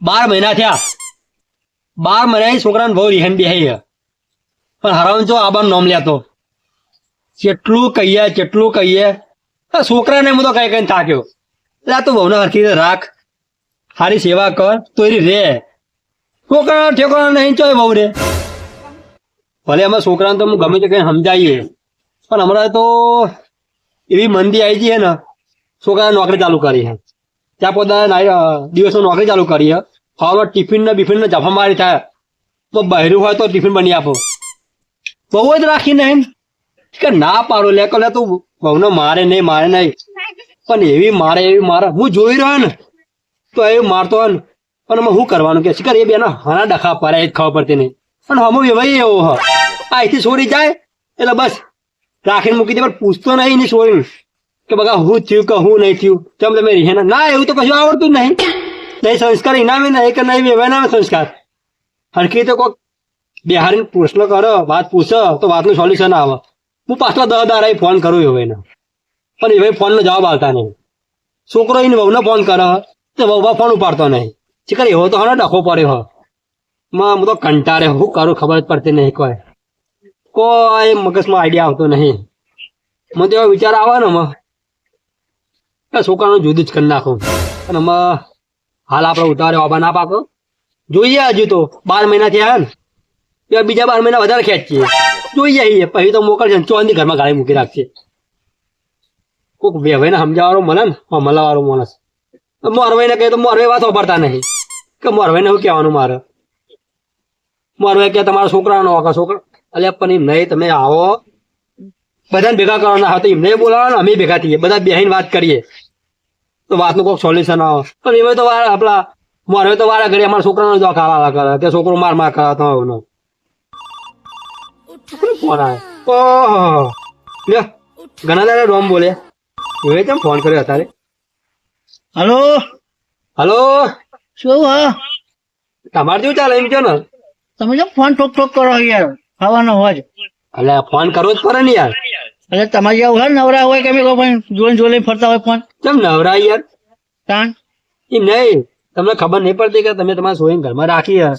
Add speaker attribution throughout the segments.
Speaker 1: બાર મહિના થયા. બાર મહિના છોકરાને બહુ રિહાન બેહાઈ. પણ હરાવન જો આબાનું નામ લેતો. જેટલું કહીએ કેટલું કહીએ. છોકરાને હું તો કઈ કઈ થાક્યો. એટલે તું બહુને હરખી રાખ. સારી સેવા કર તો એ રે. છોકરા ઠેકાણા નહીં ચોય બહુ રે. ભલે અમે છોકરાને તો હું ગમે તે કઈ સમજાવીએ પણ હમણાં તો એવી મંદી આવી છે ને. છોકરા નોકરી ચાલુ કરી છે. ત્યાં પોતાના દિવસમાં નોકરી ચાલુ કરી છે. ટિફિન ને બિફિન ને જફા મારી થાય. તો બહેરું હોય તો ટિફિન બની આપો. બહુ જ રાખીને નહીં કે ના પાડો, લે લે તું બહુને મારે નહીં મારે નહીં. પણ એવી મારે એવી મારે. હું જોઈ રહ્યો ને, તો એ મારતો હોય ને. પણ અમે શું કરવાનું કે શિકાર એ બેના હાના ડખા પડે એ જ ખબર પડતી નહીં. પણ હમું વ્યવહાર એવો હ અહીંથી છોડી જાય, એટલે બસ. રાખીને મૂકી દે, પણ પૂછતો નહીં એની છોડીને કે બગા હું થયું કે હું નહીં થયું? ચમ તમે રીહેના ના? એવું તો કશું આવડતું નહીં. નહીં સંસ્કાર ઇનામે નહીં કે નહીં ના સંસ્કાર. હરખી તો કોક બિહારીને પ્રશ્ન કરો, વાત પૂછો, તો વાતનું સોલ્યુશન આવે. હું પાછો દસ દારા ફોન કરું હવે એને. પણ એ ફોનનો જવાબ આવતા નહીં. છોકરો એને વહુને ફોન કરે, તો વહુ ફોન ઉપાડતો નહીં. શીખર, એવો તો હા ડખો પડ્યો હો માં, હું તો કંટાળે હું કરું ખબર પડતી નહીં કોઈ. કોઈ મગજમાં આઈડિયા આવતો નહીં. મને તો એવો વિચાર આવે ને કે છોકરાનું જ કરી નાખું. અને હાલ આપણે ઉતારે આબા ના પાકો. જોઈએ હજુ તો, બાર મહિના થયા ને. બે બીજા બાર મહિના વધારે ખેંચીએ. જોઈએ છીએ પછી તો મોકલશે ચોંદી ઘરમાં ગાડી મૂકી રાખશે. કોઈક વેવાઈને સમજાવવાનો મળે ને મલાવાળો માણસ. મોરવાઈને કહે તો મોરવાઈ વાત વાપરતા નહીં. કે મોરવાઈને શું કહેવાનું મારે? મોરવાઈ કે તમારા છોકરાનો કે છોકરા. અલ્યા, પણ એમ નહીં, તમે આવો. બધાને ભેગા કરવાના હતા એમને બોલાવવાના, અમે ભેગા થઈએ. બધા બેહીને વાત કરીએ. તો વાતનું કોઈ સોલ્યુશન આવે. પણ એમાં તો વાર આપણા મારે તો વારા ઘડી અમારા છોકરાનો જો ખાવા કરે. કે છોકરો માર માર કરાવતો હોય. ફોન આવે? ઓહો. લે ઘણા દાડા રોમ બોલે હવે કેમ ફોન કર્યો અત્યારે?
Speaker 2: હલો?
Speaker 1: હલો?
Speaker 2: શું હા?
Speaker 1: તમારે જેવું ચાલે એમ કહો ને?
Speaker 2: તમે જો ફોન ઠોક ઠોક કરો યાર? ખાવાનો હોય
Speaker 1: એટલે ફોન કરવો જ પડે ને યાર.
Speaker 2: એટલે તમારે જેવું હોય નવરા હોય કે પણ જોઈને જોઈને ફરતા હોય ફોન
Speaker 1: કેમ નવરા યાર?
Speaker 2: તાણ?
Speaker 1: એ નહીં. તમને ખબર નહીં પડતી કે તમે તમારા સોઈને ઘરમાં રાખી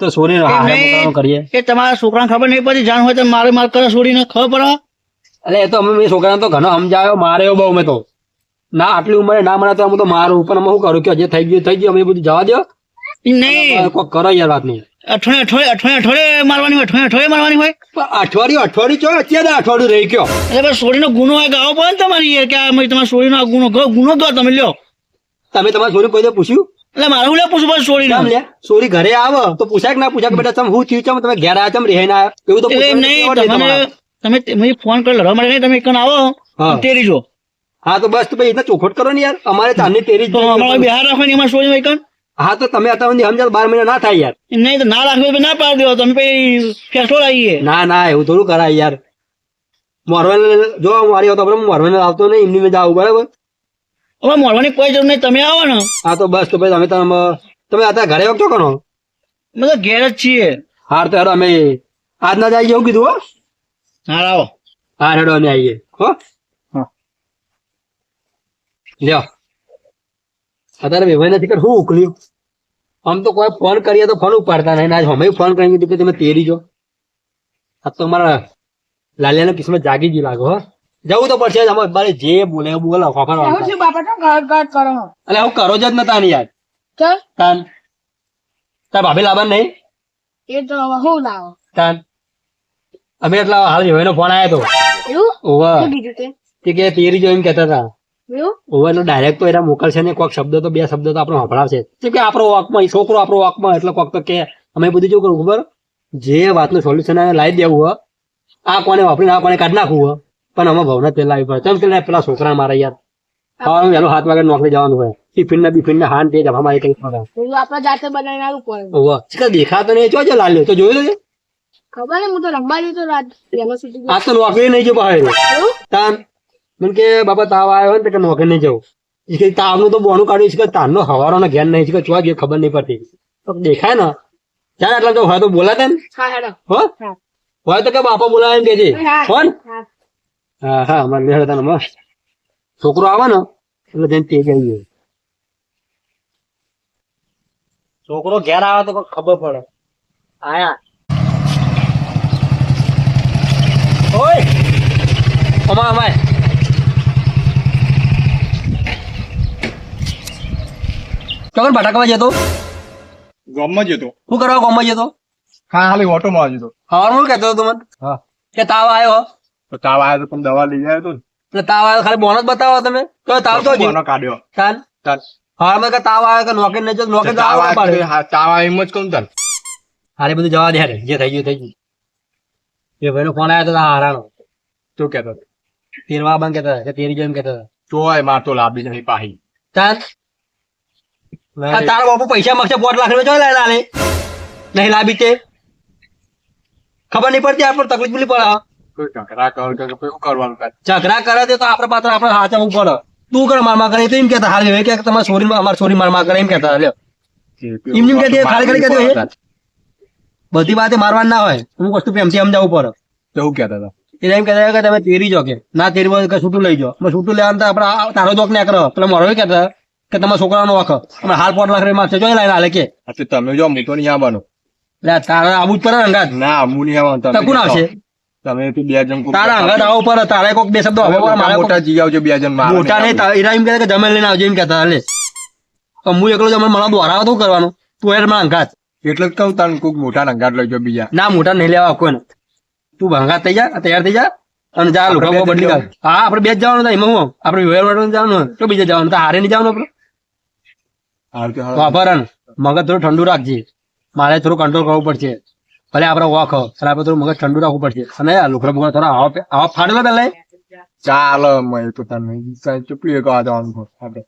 Speaker 1: તો સોની
Speaker 2: એ
Speaker 1: કરીએ.
Speaker 2: કે તમારા છોકરાને ખબર નહીં પડતી જાણ હોય તો મારે માર કરે છોડીને ખબર પડે.
Speaker 1: એટલે એ તો અમે મેં છોકરાને તો ઘણો સમજાવ્યો મારે બહુ મેં તો. ના આટલી ઉંમરે ના મને તો હું તો મારું. પણ અમે શું કરું કે જે થઈ ગયું થઈ ગયું અમે બધું જવા દો
Speaker 2: નહીં.
Speaker 1: કોઈ કરો યાર વાત નહીં.
Speaker 2: અઠવાડિયે અઠવાડિયે અઠવાડિયે અઠવાડિયે મારવાની હોય અઠવાડિયે મારવાની હોય.
Speaker 1: પણ અઠવાડિયું અઠવાડિયું ચો અત્યારે અઠવાડિયું રહી ગયો.
Speaker 2: એટલે છોડીનો ગુનો આ ગાવો પડે તમારી યાર કે આ તમારા છોડીનો આ ગુનો ગુનો ગયો તમે લ્યો.
Speaker 1: તમે તમારી છોરી કોઈ પૂછ્યું?
Speaker 2: એટલે મારે હું પૂછું પછી સોરી
Speaker 1: નામ લે? સોરી ઘરે આવો તો પૂછાય ના પૂછાય બેટા તમે હું થયું ચમ તમે ઘેર આવ્યા તમે રહે ના એવું તો
Speaker 2: નહીં તમે તમે ફોન કરી લડવા માટે નહીં તમે એકન આવો તેરી જો.
Speaker 1: હા તો બસ તો ભાઈ એટલા કરો ને યાર. અમારે ચાંદની તેરી જ
Speaker 2: બિહાર રાખવાની એમાં સોરી એકન?
Speaker 1: હા તો તમે અત્યારે સમજાવ બાર મહિના ના થાય યાર.
Speaker 2: નહીં તો ના રાખવી ના પાડી દો. તમે પછી ફેસલો લાવીએ
Speaker 1: ના ના એવું થોડું કરાય યાર. મોરવાને જો મારી આવતો બરાબર મોરવાને આવતો નહીં એમની મેં જાવ બરાબર.
Speaker 2: હવે મોરવાની કોઈ જરૂર નહીં તમે આવો ને.
Speaker 1: હા તો બસ તો ભાઈ તમે તમે તમે અત્યારે ઘરે વખતો કરો
Speaker 2: મતલબ ઘેર જ છીએ.
Speaker 1: હાર તો હેડો અમે આજ ના જઈએ એવું કીધું હો?
Speaker 2: હા આવો.
Speaker 1: હા હેડો અમે આવીએ હો?
Speaker 2: હા.
Speaker 1: લ્યો. અત્યારે વ્યવહાર નથી કર શું ઉકલ્યું આમ તો કોઈ ફોન કરીએ તો ફોન ઉપાડતા નહીં. આજ અમે ફોન કરી કે તમે તેરી જો. આ તો અમારા લાલિયાનો કિસ્મત જાગી ગયું લાગો હો. જવું તો પડશે અમારે મારે જે બોલે બોલો ખોખર એટલે હું કરો? જ નતા ને યાર. તાન. તાર ભાભી લાવવા નહીં?
Speaker 3: એ તો હું લાવો?
Speaker 1: તાન. અમે એટલા હાલ વેવાઈનો ફોન આવ્યો તો.
Speaker 3: એવું?
Speaker 1: ઓવા.
Speaker 3: તે?
Speaker 1: કે તેરી જો એમ કહેતા હતા.
Speaker 3: એવું?
Speaker 1: ઓવર નો ડાયરેક્ટ તો એના મોકલશે ને કોઈક શબ્દ તો બે શબ્દ તો આપણો સંભળાવશે. કેમ કે આપણો વાકમાં છોકરો આપણો વાકમાં એટલે કોક તો કે અમે બધું શું કરવું ખબર? જે વાતનું સોલ્યુશન આવે લાવી દેવું હોય આ કોને વાપરીને આ કોને કાઢી નાખવું હોય પણ અમે ભાવના તેલ લાવી પડે. કેમ કે પેલા છોકરા મારા યાર. ખાવાનું વહેલું હાથ વાગે નોકરી જવાનું હોય. ટિફિન ને બિફિન ને હાન તે જમા મારી કઈ પડે
Speaker 3: એવું જાતે બનાવીને આવું પડે.
Speaker 1: ઓવા ચીકા દેખાતો નહીં. જો લાલ્યો તો જોઈ લેજે
Speaker 3: ખબર ને હું તો રમવા જતો રાત
Speaker 1: આ તો નોકરી નહીં જો બહાર. તાન. મને કે બાપા તાવ આવ્યો હોય ને કે નોકરી નહીં જવું. એ કે તાવનું તો બોનું કાઢ્યું છે કે તારનો હવારો ને ઘેર નહીં છે કે ચોવા ગયો ખબર નહીં પડતી. તો દેખાય ને. ચાલ આટલા તો હોય તો બોલાતા ને?
Speaker 3: હો
Speaker 1: હોય તો કે બાપા બોલાવે એમ કે છે.
Speaker 3: હા.
Speaker 1: કોણ
Speaker 3: હા.
Speaker 1: હા અમારે લેડ તને મસ્ત. છોકરો આવે ને એટલે જઈને તે જઈએ. છોકરો ઘેર આવે તો કોઈ ખબર પડે. આયા. ઓય! અમાય અમાય ચોકન ભટકવા જતો?
Speaker 4: ગામમાં જતો.
Speaker 1: શું કરવા ગામમાં જતો?
Speaker 4: હા હાલી ઓટો માં જતો.
Speaker 1: હા હું કહેતો હતો મને?
Speaker 4: હા.
Speaker 1: કે તાવ આવ્યો
Speaker 4: તો તાવ આવ્યો તો તમે દવા લઈ જાય તો
Speaker 1: એટલે તાવ આવ્યો ખાલી બોનસ બતાવો તમે. તો તાવ તો
Speaker 4: કોનો કાઢ્યો.
Speaker 1: ચાલ
Speaker 4: ચાલ.
Speaker 1: હા મેં કે તાવ આવ્યો કે નોકે ન જો નોકે
Speaker 4: તાવ આવ્યો
Speaker 1: પાડે.
Speaker 4: હા, તાવ આવ્યો એમ જ કહું તાલ
Speaker 1: હારે બધું જવા દે હારે. જે થઈ ગયું થઈ ગયું. એ ભાઈનો ફોન આવ્યો તો હારાનો.
Speaker 4: શું કેતો?
Speaker 1: તેરવા બંધ કહેતા કે તેરી જેમ કહેતા તો
Speaker 4: તોય માર તો લાભી નહીં પાહી.
Speaker 1: ચાલ તારો બાપુ પૈસા માંગશે પોટ લાખ રૂપિયા જોઈ લાલે. નહીં લાવી તે. ખબર નહીં પડતી આપણે તકલીફ પેલી પડે.
Speaker 4: ઝઘડા કર
Speaker 1: તો આપણે પાત્ર આપણે હાચવવું પડે તું કર મારમા કરે તો એમ કેતા હાલ કે તમારે સોરી અમારે સોરી મારમા કરે એમ કેતા લ્યો. એમ જેમ કે ખાલી કરી કેતો બધી વાતે મારવા ના હોય. હું વસ્તુ પ્રેમથી સમજાવવું પડે.
Speaker 4: એવું કેતા હતા?
Speaker 1: એટલે એમ કહેતા કે તમે તેરી જો કે. ના તેરી હોય કે છૂટું લઈ જાઓ છૂટું લેવાનું તો આપડે તારો જોક ના કરો પેલા મારો કહેતા કે તમારા છોકરાનો વખ અમે હાલ પોટ લાખ રૂપિયા માગશે જોઈ લાઈને હાલે કે.
Speaker 4: તમે જો હું તો નહીં આવવાનો.
Speaker 1: એટલે તારે આવું જ પડે ને અંગાત.
Speaker 4: ના હું નહીં આવવાનો. તમે
Speaker 1: કોણ આવશે?
Speaker 4: તમે તું બે જણ
Speaker 1: તારા અંગાત આવો પડે તારે કોક બે શબ્દો હવે મારા
Speaker 4: મોટા જી આવજો બે જણ
Speaker 1: મોટા નહીં તારા ઈરા એમ કહે કે જમે લઈને આવજો એમ કહેતા હાલે તો હું એકલો જમે મારા દ્વારા તો કરવાનું? તું યાર મારા અંગાત.
Speaker 4: એટલે જ કહું તને કોક મોટા રંગાટ લઈ જાઓ બીજા.
Speaker 1: ના મોટા નહીં લેવા કોઈને. તું ભંગાત થઈ જા તૈયાર થઈ જા અને જા લોકો બદલી હા આપણે બે જ જવાનું થાય એમાં હું? આપણે વેર જવાનું. તો બીજે જવાનું તો હારે નહીં જવાનું આપણે. વાપરણ મગજ થોડું ઠંડુ રાખજે. મારે થોડું કંટ્રોલ કરવું પડશે. ભલે આપણે વોક અને આપણે થોડું મગજ ઠંડુ રાખવું પડશે. અને લુકડા બુકડા થોડા હવા હવા ફાડેલો પેલા
Speaker 4: ચાલો મેં તો તને ચૂપી કહવા આપણે.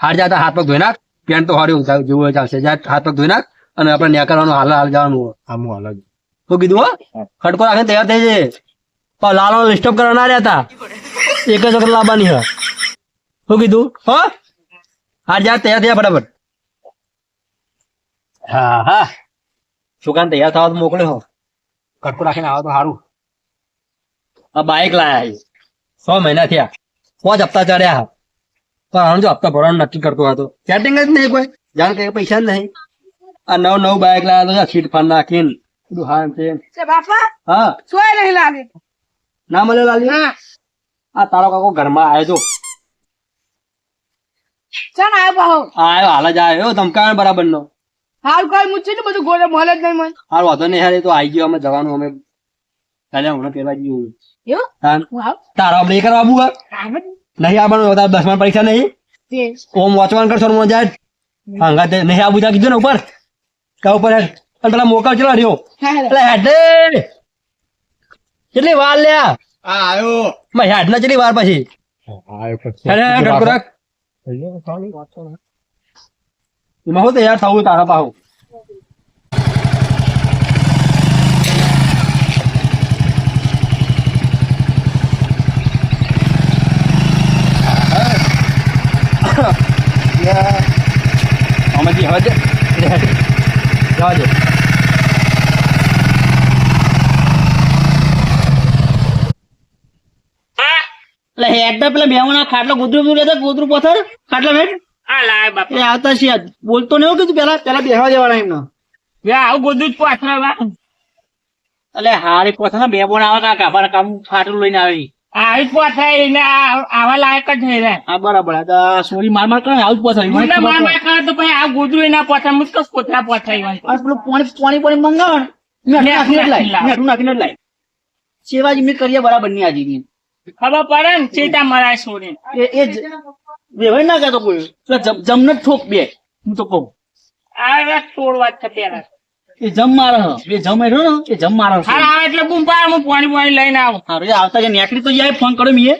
Speaker 1: હાર જાતા હાથ પગ ધોઈ નાખ. પેન્ટ તો ઊંચાઈ જેવું ચાલશે. હાથ પગ ધોઈ નાખ અને આપણે ન્યા કરવાનું હાલ હાલ જવાનું હોય.
Speaker 4: આમ હાલ
Speaker 1: શું કીધું હો? ખડકો રાખીને તૈયાર થઈ જઈએ પણ લાલો ડિસ્ટર્બ કરવા ના રહ્યા એક જ વખત લાવવાની હા. શું કીધું હો? હાર જા તૈયાર થયા ફટાફટ. હા હા. છોકરાને તૈયાર થવા તો મોકલ્યો ઘટકું રાખીને આવો તો સારું આ બાઇક લાયા છ. સો મહિના થયા. પાંચ હપ્તા ચડ્યા પણ આનો જો હપ્તા ભરવાનું નક્કી કરતો હતો. સેટિંગ જ નહીં કોઈ. જાણ કે પૈસા જ નહીં. આ નવ નવ બાઇક લાયા તો સીટ ફાન નાખીને બધું
Speaker 3: હાન બાપા?
Speaker 1: હા.
Speaker 3: સોય નહીં લાગે.
Speaker 1: ના મળે લાલી
Speaker 3: હા.
Speaker 1: આ તારો કાકો ઘરમાં આવ્યો તો.
Speaker 3: ચાલ આવ્યો
Speaker 1: આવ્યો હાલ જ આવ્યો ધમકાણ બરાબર નો
Speaker 3: હાલ કોઈ મૂછે ને બધું ગોળે મળે જ નહીં મને
Speaker 1: હાલ વાંધો નહીં હાલ એ તો આવી ગયો અમે જવાનું અમે કાલે હમણાં પહેરવા જઈએ
Speaker 3: એવું?
Speaker 1: તારા આપણે એ કરવા આવું હે? નહીં આવવાનું તારા દસમા પરીક્ષા નહીં. ઓમ વાંચવાનું કરશો મને જાય. હંગા નહીં આવું ત્યાં કીધું ને ઉપર. કા ઉપર હેડ. અને પેલા મોકલ ચલા રહ્યો એટલે હેડે. કેટલી વાર લ્યા?
Speaker 4: આ આવ્યો
Speaker 1: મેં હેડ ના કેટલી વાર પછી? અરે એમાં હું તૈયાર થવું તારા પાહું અમે જી હવે જવા દે
Speaker 2: હેડ પેલા બેહવાના ખાટલો ગોદરું ગોદરું પથ્થર, ખાટલા હેડ
Speaker 5: આ લાય બાપ.
Speaker 2: એ આવતા છે બોલતો નહીં કીધું પેલા પેલા બેહવા દેવાના એમને.
Speaker 5: આવું ગોદું જ પાછળ
Speaker 2: એટલે હારી બે બોન આવે કાકા પણ કામ ખાટલું લઈને આવી.
Speaker 5: આવી જ એને આવા લાયક જ નહીં રે.
Speaker 2: હા બરાબર. સોરી માર માર કરે આવું જ મને
Speaker 5: માર માર કરે તો પછી આ ગોદરું એના પાછળ મુસ્કસ કોથળા પાછળ હોય.
Speaker 2: પેલું પાણી પાણી પાણી મંગાવે ને મેં નાખીને જ લાય સેવાજી મેં કરીએ બરાબરની આજી
Speaker 5: ખબર પડે ને? ચેતા મરાય સોરી
Speaker 2: એ એ જ વેવાય ના કહેતો કોઈ. એટલે જમને ઠોક બે. હું તો કહું.
Speaker 5: આ એક તોડવા છે પેલા
Speaker 2: એ જમ મારે બે જમ હેડ્યો ને એ જમ મારે
Speaker 5: હાર એટલે બૂમ હું પાણી પાણી લઈને આવું.
Speaker 2: હારું આવતા જે નેકડી તો જાય ફોન કર્યો મેં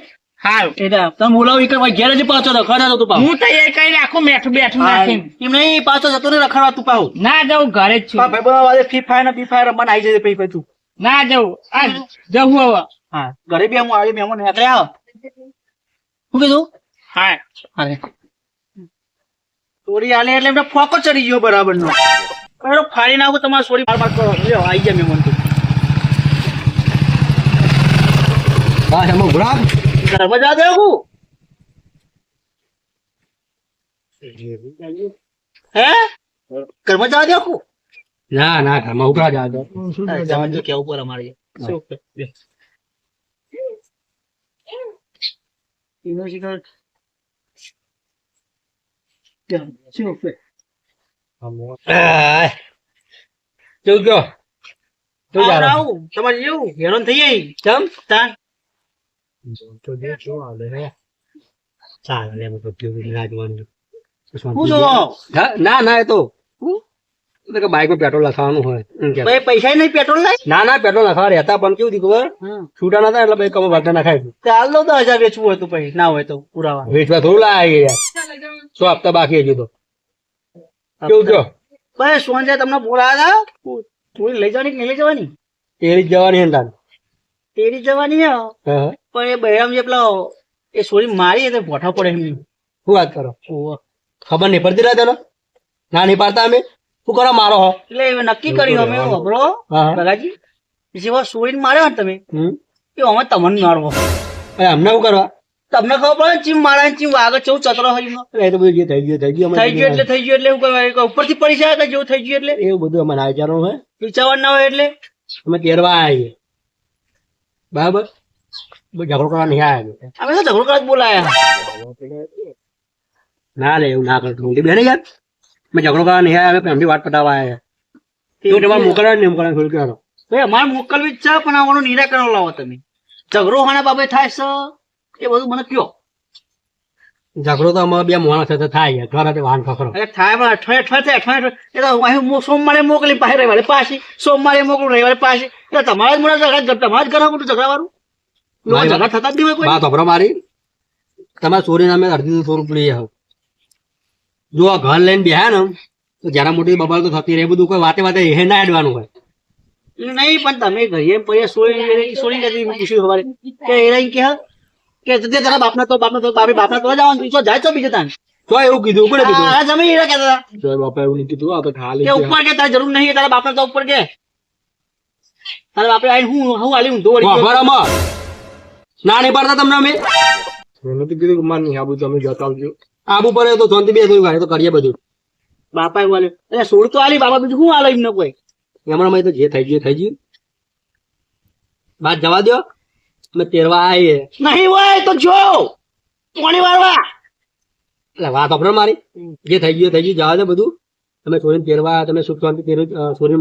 Speaker 5: હારું.
Speaker 2: એટલે તમે બોલાવો ઈ કરવા ઘેર જ પાછો તો ખરા તો પાછો.
Speaker 5: હું તો એ કઈ રાખું બેઠું બેઠું નાખીને.
Speaker 2: એમ નહીં પાછો જતો ને રખડવા તું પાહુ
Speaker 5: ના જાઉં ઘરે જ છું.
Speaker 2: ભાઈ ફ્રી ફાયર ને ફાયર રમવાના આવી જજે પછી તું
Speaker 5: ના જવું આ જવું હવે.
Speaker 2: હા ઘરે બી હું આવી મહેમાન નીકળે આવ. શું કીધું?
Speaker 5: હા.
Speaker 2: અરે. ચોરી આલે એટલે એમને ફોકો ચડી ગયો બરાબર નો બરાબર ફાડી નાખું તમારે ચોરી માર માર કરો. લ્યો આવી ગયા મહેમાન તું.
Speaker 1: હા એમાં ઉભરાવ
Speaker 2: ઘરમાં જા દેવું હે? ઘરમાં જવા દે
Speaker 1: ના ના ઘરમાં ઉભરા જા દો
Speaker 2: જવા દો કેવું પર અમારે. શું કે? બે. યુનિવર્સિટી કેમ? શું કે?
Speaker 1: આય. કેવું કયો શું
Speaker 2: આવું
Speaker 1: ચાલે?
Speaker 2: આવું. તમારે જેવું હેરાન થઈ જાય
Speaker 1: ચમ
Speaker 2: તાન
Speaker 1: તો જે શું હાલે હે? ચાલે લે, હું તો કેવું બધું રાજવાનું.
Speaker 2: હું જોવો
Speaker 1: હા, ના ના એ તો એ તો કે બાઈકમાં પેટ્રોલ લખાવાનું હોય એમ કે.
Speaker 2: ભાઈ પૈસા નહીં પેટ્રોલ નહીં
Speaker 1: ના ના પેટ્રોલ લખાવા રહેતા પણ કેવું થયું છૂટા નતા એટલે ભાઈ કમો ભાગતા નખાય
Speaker 2: ચાલ દો દસ હજાર વેચવું હોય પછી ના હોય તો પુરાવા.
Speaker 1: વેચવા થોડું લાગે યાર. સો હપ્તા બાકી હજુ તો. કેવું કયો?
Speaker 2: બસ સોંજે તમને બોલાયા હતા થોડી લઈ જવાની કે નહીં લઈ જવાની?
Speaker 1: તેરી જવાની
Speaker 2: તેરી. પણ એ બહેરામ જે પેલો એ સોરી મારી એટલે ભોઠા પડે એમની.
Speaker 1: શું વાત કરો? ખબર નહીં પડતી રહ્યા ના નહીં પાડતા અમે? શું કરો મારો હો?
Speaker 2: એટલે એ નક્કી કર્યું અમે
Speaker 1: હબળો.
Speaker 2: બગાજી જેવા સોરીને માર્યો ને તમે એ અમે તમને મારવો
Speaker 1: અરે અમને શું કરવા?
Speaker 2: તમને ખબર પડે ચીમ મારા ચીમ આગળ ચૌદ ચતરો હોય
Speaker 1: એ તો બધું જે થઈ ગયું થઈ ગયું
Speaker 2: થઈ ગયું એટલે થઈ ગયું એટલે એવું કહેવાય ઉપરથી પડી જાય કે જેવું થઈ ગયું એટલે?
Speaker 1: એવું બધું અમારે આચારનું હોય.
Speaker 2: વિચારવાનું ના હોય એટલે?
Speaker 1: અમે તેરવા આવીએ. બરાબર? ઝઘડો કરવા નહીં આવ્યા
Speaker 2: અમે. તો ઝઘડો કરવા બોલાયા.
Speaker 1: ના લે એવું ના કરતું બેને યાર. મેં ઝઘડો કરવા નહીં આવ્યા અમે એમની વાત પટાવવા આવ્યા એવું તમારે મોકલવા નહીં મોકલવા થોડું કહેવાનો
Speaker 2: ભાઈ અમારે મોકલવી જ છે પણ આવવાનું નિરાકરણ લાવો તમે ઝઘડો હાના બાબે થાય છે એ બધું મને કયો
Speaker 1: ઝઘડો તો અમારે બે મોણા સાથે થાય ઘરે તે વાહન ખખરો
Speaker 2: થાય પણ અઠવાડિયે અઠવાડિયે અઠવાડિયે એ તો અહીં સોમવારે મોકલી પાસે રવિવારે પાછી સોમવારે મોકલું રવિવારે પાછી એટલે તમારે જ મોટા ઝઘડા તમારા જ ઘરમાં મોટું
Speaker 1: ઝઘડાવાનું
Speaker 2: ઝઘડા થતા જ નહીં કોઈ
Speaker 1: વાત મારી તમારા ચોરી નામે અડધી સો રૂપિયા આવો જો આ ઘર લઈને બેહ્યા ને તો જરા મોટી બબાલ તો થતી રહે બધું કોઈ વાતે વાતે હે ના અડવાનું હોય.
Speaker 2: નહીં પણ તમે ઘરે પછી સોળી સોળી કહેતી પૂછ્યું સવારે કે એ રહી કે કે તે તારા બાપના તો બાપના તો બાપે બાપના તો જવાનું તું જાય તો બીજે તાન?
Speaker 1: તો એવું કીધું કોને કીધું?
Speaker 2: આ જમી એરા કહેતા હતા
Speaker 1: તો બાપા એવું નહીં કીધું આ તો ખાલી
Speaker 2: કે ઉપર કે તારે જરૂર નહીં તારા બાપના તો ઉપર કે. તારા બાપે આઈ હું હું આલી હું દોડી
Speaker 1: બરાબર. ના નહીં પડતા તમને અમે?
Speaker 4: મેં નથી કીધું કે માની નહીં આબુ તમે જતા આવજો.
Speaker 1: આબુ પડે તો શાંતિ બે થોડી વાળે તો કરીએ બધું.
Speaker 2: બાપા એવું આલ્યું અરે સોળ તો આલી બાપા બીજું શું આલે એમને કોઈ?
Speaker 1: એમણે મેં તો જે થઈ ગયું થઈ ગયું. બાદ જવા દો. અમે તેરવા આવીએ.
Speaker 2: નહીં હોય તો જો કોણી વાળવા
Speaker 1: એટલે વાત આપણે મારી. જે થઈ ગયું થઈ ગયું જવા દે બધું. તમે છોડીને તેરવા તમે સુખ શાંતિ તેર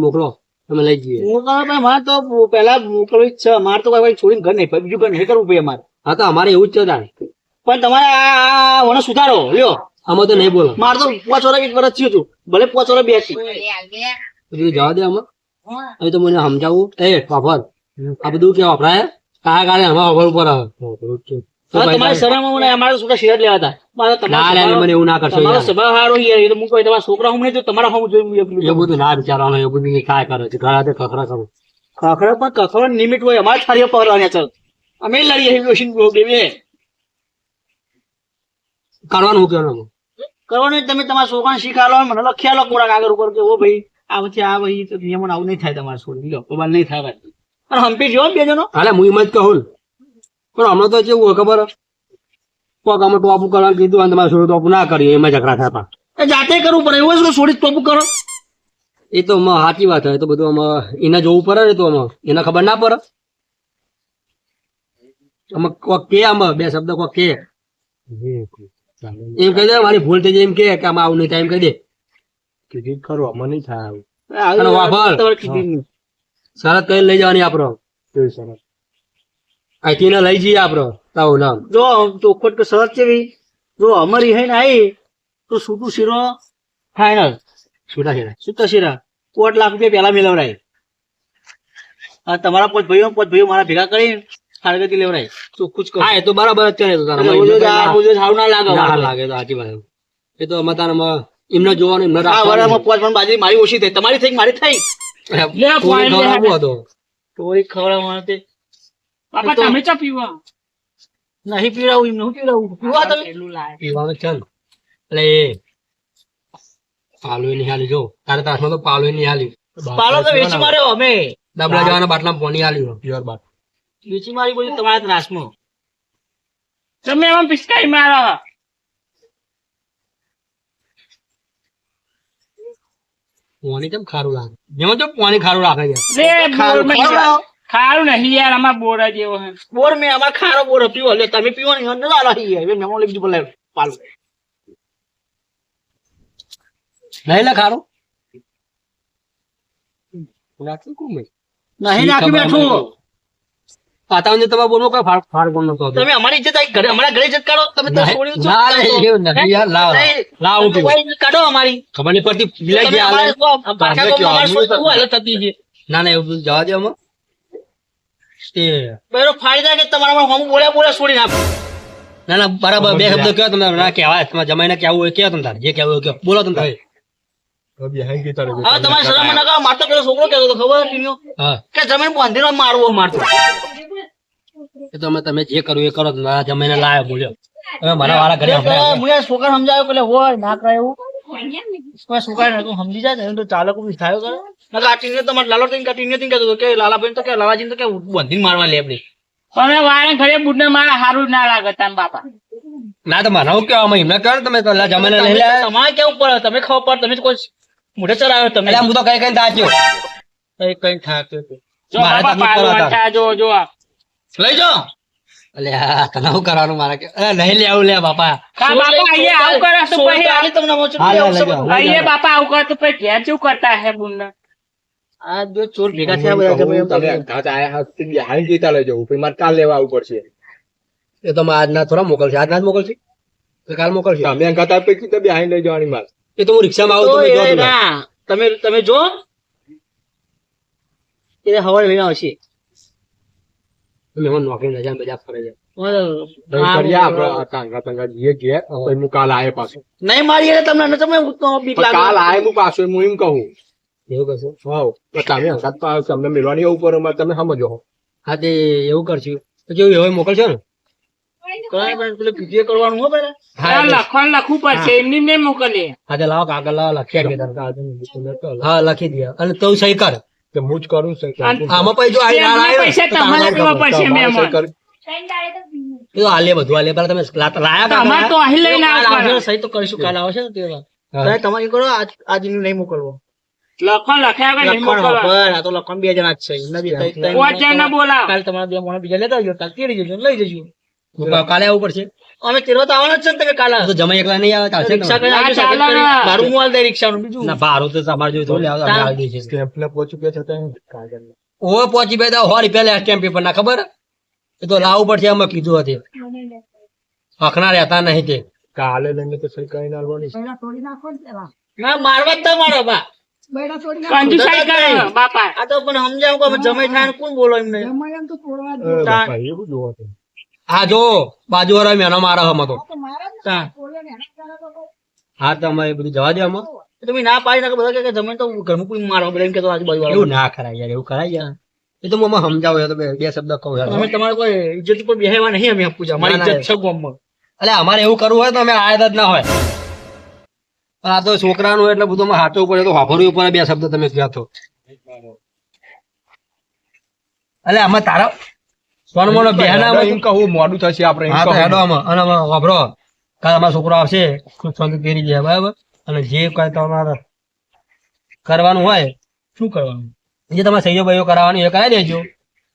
Speaker 1: મોકલો. તમે લઈ જઈએ.
Speaker 2: મારે તો પેલા મોકલવી જ છે. મારે તો કોઈ છોડીને ઘર નહીં બીજું ઘર નહીં કરવું પડે અમારે.
Speaker 1: હા તો અમારે એવું જ છે તાણે
Speaker 2: પણ તમારે આ આ સુધારો લ્યો.
Speaker 1: આમાં તો નહીં બોલો.
Speaker 2: મારે તો પાંચ વર્ષ એક વર્ષ થયું હતું. ભલે પાંચ વર્ષ બેસી.
Speaker 1: બધું જવા દે આમાં. હવે તો મને સમજાવું. એ વાપર આ બધું કે વપરાય કાયા કાળે આમાં વપર ઉપર આવે.
Speaker 2: તમારે શરમ છોકરા લેવા હતા.
Speaker 1: ના લે મને એવું ના કરશો
Speaker 2: તમારો. સ્વભાવ સારો યાર. એ તો હું કહું તમારા છોકરા હું નહીં તો તમારા હું જોયું
Speaker 1: એ બધું ના વિચારવાનું એ બધું કાય કરે છે. ઘણા તે ખખરા કરું
Speaker 2: પણ ખખડો નિમિત્ત હોય અમારે થાળીઓ પકડવાની ચાલ અમે લડીએ એવી
Speaker 1: કરવાનું હું કહેવાનું
Speaker 2: કરવાનું તમે તમારા છોકરાને શીખાડો મને લખ્યા લો કોરા કાગળ ઉપર કે ઓ ભાઈ આ પછી આ ભાઈ તો નિયમન આવું નહીં થાય તમારા છોડી લો બબાલ નહીં થાય ભાઈ અને હંપી જો બે જણો
Speaker 1: હાલે હું એમ જ કહું. પણ હમણાં તો કેવું હોય ખબર? કોક અમે ટોપું કરવાનું કીધું અને તમારે છોડું ટોપું ના કર્યું એમાં ઝઘડા થતા
Speaker 2: એ જાતે કરવું પડે એવું શું છોડી ટોપ કરો?
Speaker 1: એ તો અમારે સાચી વાત હોય તો બધું આમાં એને જોવું પડે ને તો આમાં. એને ખબર ના પડે. અમે કોક કે આમાં બે શબ્દ કોક કે. એમ કહી દે મારી ભૂલ થઈ જાય. એમ કે કે આમાં આવું નહીં ટાઈમ એમ કહી દે.
Speaker 4: કીધું ખરું આમાં નહીં થાય આવું.
Speaker 1: અને વાપર. શરત કઈ લઈ જવાની
Speaker 4: કેવી સરસ
Speaker 1: અહીંથી ને લઈ જઈએ આપડો તાવ નામ.
Speaker 2: જો ચોખવટ કે છે જેવી. જો અમારી હે ને આવી તો છૂટું શીરો ફાઈનલ
Speaker 1: છૂટા શીરા.
Speaker 2: છૂટા શીરા. કોટ લાખ રૂપિયા પેલા મેળવરાય અને તમારા પોત ભાઈઓ પોત ભાઈઓ મારા ભેગા કરી ખાડગતી લેવરાય. ચોખ્ખું જ કહું.
Speaker 1: હા એ તો બરાબર
Speaker 2: અત્યારે હાવ ના લાગે
Speaker 1: ના લાગે તો સાચી વાત એ તો અમારે તારામાં એમને જોવાનું એમને.
Speaker 2: વરામાં પોચ પણ બાજરી મારી ઓછી થઈ. તમારી થઈ મારી થઈ?
Speaker 1: હતો.
Speaker 2: તોય ખવડાવવાનું તે.
Speaker 5: બાપા તમે ચા પીવા?
Speaker 2: નહીં પીવડાવું એમને હું પીવડાવું? પીવા તમે.
Speaker 5: પેલું લાય.
Speaker 1: પીવાનું ચાલ એટલે એ પાલુય નહીં હાલી જો. તારે તાસમાં તો પાલો ની હાલી
Speaker 2: પાલો તો વેચી માર્યો અમે.
Speaker 1: ડબલા જવાના બાટલા પાણી હાલ્યું
Speaker 4: પ્યોર બાટ
Speaker 2: ડૂચી મારી બોલી તમારા નાશમાં
Speaker 5: તમે એમાં પિચકારી મારો.
Speaker 1: પોણી કેમ ખારું લાગે? જેમાં તો પોણી ખારું લાગે છે.
Speaker 2: ખારું
Speaker 5: નહીં યાર અમાર બોરા જેવો હે
Speaker 2: બોર મે અમાર ખારો બોર પીવો. લે તમે પીવો નહીં અંદર આલા હી યાર મેં મોલે બીજું બોલાય પાલ.
Speaker 1: લઈ લે ખારો. નાખી કુમે
Speaker 2: નહીં નાખી બેઠો.
Speaker 1: વાતાવરણ તમે બોલો કોઈ ફાળ ફાળ કોણ નતો
Speaker 2: તમે અમારી ઇજ્જત આઈ ઘરે અમારા ઘરે ઇજ્જત કાઢો તમે તો છોડ્યું છો.
Speaker 1: ના એવું નથી યાર, લાવ લાવ હું
Speaker 2: તમે
Speaker 1: પીવું.
Speaker 2: કોઈ ઇજ્જત કાઢો અમારી
Speaker 1: ખબર નહીં પડતી પીલાઈ ગયા
Speaker 2: અમારે
Speaker 1: હાલે.
Speaker 2: શું આમ પાછા ગામમાં અમારે શું શું હાલત થતી છે
Speaker 1: ના ના એવું જવા દે એ
Speaker 2: બરો ફાયદા કે તમારા હમ બોલ્યા બોલ્યા છોડી નાખો
Speaker 1: ના ના બરાબર બે શબ્દ કયો તમે ના કહેવાય તમારે જમાઈને કેવું હોય કહો તમે તારે જે કહેવું હોય કહો બોલો તમે
Speaker 4: બેહાઈ ગઈ તારે
Speaker 2: હવે તમારે શરમ ના કરો મારતો પેલો છોકરો કહેતો ખબર ટીમ્યો? કે જમીન બાંધીને મારવો મારતો
Speaker 1: એ તો તમે જે કરવું એ કરો મારા જમાઈને લાયો બોલ્યો તમે મારા વાળા ઘરે હમણાં
Speaker 2: છોકરા સમજાવ્યો કે હોય ના કરાય એવું. છોકરા તું સમજી જાય તો ચાલક ઊભી થાય કરે નકર આ ટીને તમારે લાલો ટીન કા ટીને ટીન કહેતો કે લાલાભાઈ તો કે લાલાજી તો કે બાંધીને મારવા લેબ નહીં
Speaker 5: તમે વાળે ઘરે બુડને મારા હારું ના લાગે તાન બાપા.
Speaker 1: ના તો મને હું કહેવા એમને કહો તમે તો લા જમાઈને લઈ લે.
Speaker 2: તમારે કેવું પડે? તમે ખબર પડે તમે કોઈ મોઢે ચડાવ્યો તમે.
Speaker 1: એટલે હું તો કઈ કઈ થાક્યો
Speaker 2: કઈ કઈ થાક્યો
Speaker 5: જો
Speaker 1: મારા
Speaker 5: બાપા
Speaker 1: તકલીફ
Speaker 5: પાડો
Speaker 1: કરો તાર.
Speaker 5: અચ્છા જો જો આ.
Speaker 2: લઈ જાઓ
Speaker 1: એટલે તને શું કરવાનું મારે કે? નહીં લે લે બાપા.
Speaker 5: કા બાપા અહીંયા આવું કરે તો પછી
Speaker 2: તારીખ તમને મોચું
Speaker 1: હા, લે,
Speaker 2: આવશે
Speaker 1: લે, લે.
Speaker 2: બધું.
Speaker 5: અહીંયા બાપા આવું કરે તો પછી ઘેર શું કરતા હે બુનને
Speaker 2: આ જો ચોર ભેગા થયા બધા તમે
Speaker 4: તમે
Speaker 2: તમે
Speaker 4: આયા ગઈ તારે પછી મારે કાલ લેવા આવવું પડશે.
Speaker 1: એ તો આજના થોડા મોકલશે. આજના જ મોકલશે? કાલ મોકલશે?
Speaker 4: તમે આપ પછી તો બેહાઈ લઈ જવાની મારે.
Speaker 1: એ તો હું રિક્ષામાં આવું
Speaker 2: તો
Speaker 1: તમે જો તમે.
Speaker 2: ના તમે તમે જો. એ હવારે લઈને આવશે.
Speaker 1: મહેમાન નોકરી રજા બધા ફરે છે.
Speaker 2: તમે
Speaker 1: એવું
Speaker 4: એવું સમજો.
Speaker 1: હા તે એવું કરશું. કેવું હવે મોકલશો ને
Speaker 2: કરાય પણ પેલું પીટીએ કરવાનું હો પેલા?
Speaker 1: હા
Speaker 5: ત્યાં
Speaker 1: એટલે-
Speaker 5: લખવાનું લખવું પડશે એમની નહીં મોકલીએ
Speaker 1: હા લાવો કાગળ લાવો લખી. હા લખી દે. અને તો સહી કર.
Speaker 4: કે હું જ કરું છું
Speaker 1: આમાં પછી જો આ ના
Speaker 5: એમના
Speaker 1: આવ્યો
Speaker 5: પૈસા તમારે
Speaker 1: તમારે
Speaker 5: દેવા પડશે
Speaker 4: તમારે
Speaker 5: મહેમાન.
Speaker 4: સહી કરી-
Speaker 1: એ તો બધું હાલે પેલા તમે લાયા
Speaker 5: તમારે તો અહીં લઈને
Speaker 2: કાલ સહી તો કરીશું કાલ આવશે ને તમારી કરો આજ આજનું નહીં મોકલવો.
Speaker 5: લખણ લખ્યા
Speaker 2: લખણ આ તો લખણ બે જણા જ છે એમના
Speaker 5: બોલા.
Speaker 2: કાલ તમારા બે મોણા બીજા લેતા આવજો કાલ તેડી જજો લઈ જજો.
Speaker 1: કાલે આવવું પડશે?
Speaker 2: અમે તેરવા તો આવવાના જ છે ને તમે કાલ.
Speaker 1: તો જમાઈ એકલા નહીં આવે? ચાલશે?
Speaker 2: રિક્ષા આવજો,
Speaker 5: ચાલે
Speaker 2: સાયકલ કરીને.
Speaker 5: ને.
Speaker 2: હું દે બીજું
Speaker 1: ના ભારું તો તમારે જોયું થોડી અમે આવી દઈશું.
Speaker 4: સ્ટેમ્પ ને પહોંચી ગયા છતાં કાગળ
Speaker 1: ઓવે પહોંચી બે હો રૂપિયા લે સ્ટેમ્પ પેપર ના ખબર? એ તો લાવવું પડશે અમે કીધું હતું. હકના રહેતા નહીં તે.
Speaker 4: કાલે લઈને તો સહી કરીને આવવાની છે.
Speaker 2: ના મારવા જ તા મારો બા.
Speaker 5: બાપા
Speaker 2: આ તો પણ સમજાવું કે જમાઈ થાય કોણ બોલો એમને?
Speaker 4: અ, બાપા, એવું જોવો તમે.
Speaker 1: હા જો બાજુ વાળા મેનો મારો હમ
Speaker 2: હતો.
Speaker 1: હા તમારે અમારે બધું જવા દે આમાં.
Speaker 2: તમે ના પાડી નાખો બધા કે જમીન તો ઘરમાં કોઈ મારો બધા એમ કે આજુબાજુ
Speaker 1: એવું
Speaker 2: વાળા
Speaker 1: ના કરાય યાર એવું કરાય યાર. એ તો મમ્મા સમજાવો યાર બે બે શબ્દ કહો યાર.
Speaker 2: અમે તમારે કોઈ ઇજ્જત ઉપર બેહેવા નહીં અમે પૂજા અમારી. ઇજ્જત છે ગામમાં.
Speaker 1: એટલે અમારે એવું કરવું હોય તો અમે આયાત જ ના હોય. પણ આ તો છોકરાનું એટલે બધું અમે હાચવું પડે તો વાપરવું પડે બે શબ્દ તમે કહ્યા તો એટલે આમાં તારા સોન મોનો
Speaker 4: એમ કહું મોડું થશે આપણે
Speaker 1: હા તો
Speaker 4: કહું.
Speaker 1: અને વાપરો. કાલે અમારો છોકરો આવશે શાંતિ કરી જાય બરાબર? અને જે કઈ તમારે કરવાનું હોય શું કરવાનું? જે તમારે સહીઓ કરાવવાની એ કરાવી દેજો.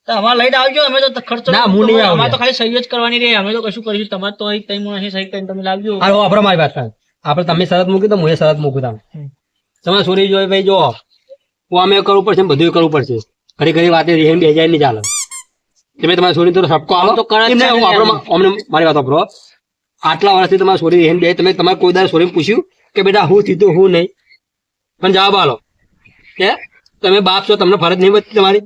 Speaker 2: તો લઈને આવજો અમે તો ખર્ચો
Speaker 1: ના, હું નહીં આવું
Speaker 2: તો ખાલી સહી જ કરવાની રહે. અમે તો કશું કરીશું. તમારે તો અહીં તઈ અહીં સહી કરીને તમે લાવજો.
Speaker 1: હાલો વાપરો મારી વાત થાય આપણે તમે શરત મૂકી તો હું એ શરત મૂકું તમે તમે સોરી જોઈ ભાઈ જો હું અમે કરવું પડશે ને બધું કરવું પડશે. ઘડી ઘડી વાતે રહી બે જાય નહીં ચાલે. તમે તમારા સોરી તો સબકો
Speaker 2: આવો
Speaker 1: એમને હું આપણો અમને મારી વાત વાપરો આટલા વર્ષથી તમારા સોરી એમ બે તમે તમારે કોઈ દાર સોરી પૂછ્યું કે બેટા હું થયું હું નહીં? પણ જવાબ આલો. કે તમે બાપ છો તમને ફરજ નહીં બચતી તમારી.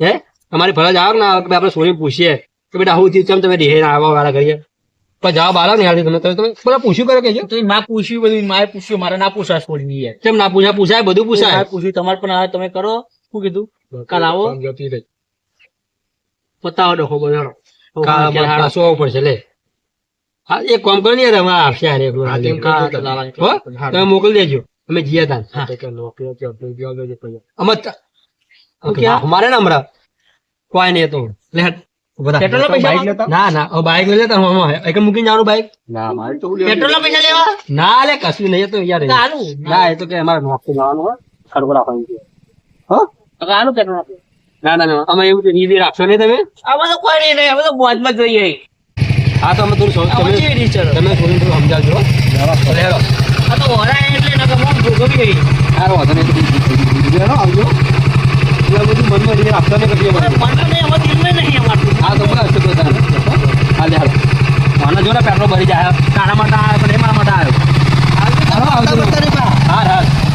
Speaker 1: હે? તમારી ફરજ આવે ના આવે કે આપણે સોરી પૂછીએ. કે બેટા હું થયું તમે રહે આવવા વાળા કરીએ? પણ જવાબ આલો ને યાર તમે. તમે પેલા પૂછ્યું કરો કે
Speaker 2: તો માં પૂછ્યું બધું માએ પૂછ્યું મારે ના પૂછાય છોડી યાર.
Speaker 1: કેમ ના પૂછાય? પૂછાય બધું પૂછાય.
Speaker 2: પૂછ્યું તમારે પણ આવે તમે કરો. શું કીધું? કાલ આવો. પતાવો ડખો બધો
Speaker 1: આવવું પડશે લે. હા એક કામ કરો ને યાર અમારે આવશે યાર એકલું
Speaker 4: તેમ
Speaker 1: મોકલી દેજો. અમે જીયા
Speaker 4: તો?
Speaker 1: અમારે ને હમણાં કોઈ નહીં તો લે હેડ.
Speaker 2: પેટ્રોલના પૈસા
Speaker 1: ના ના બાઈક લેતા હું એક મૂકીને જવાનું બાઈક.
Speaker 4: ના મારે તો
Speaker 2: પેટ્રોલ ના પૈસા લેવા?
Speaker 1: ના લે કશું નહીં તો યાર ના એ તો કે અમારે નોકરી જવાનું હોય ખરગોડા હોય. હા?
Speaker 2: આનું પેટ્રોલ
Speaker 1: ના ના ના અમે એવું રીત રાખશો નહીં તમે?
Speaker 2: આમાં તો કોઈ નહીં નહીં હવે તો બોજમાં જ જોઈએ
Speaker 1: હા તો અમે થોડું તમે
Speaker 2: છે
Speaker 1: તમે થોડું થોડું સમજાવજો હો.
Speaker 2: આ તો વરાય એટલે ભોગો બી ગઈ.
Speaker 1: વાંધો નહીં આવજો. એટલે બધું મનમાં રીતે રાખશો નહીં કરીએ
Speaker 2: નહીં દિલમાં નહીં
Speaker 1: હા તો બધા મને જો ને પેટ્રોલ ભરી જાય. તારા માટે આવ્યો પણ એ મારા માટે આવ્યો. હા હા.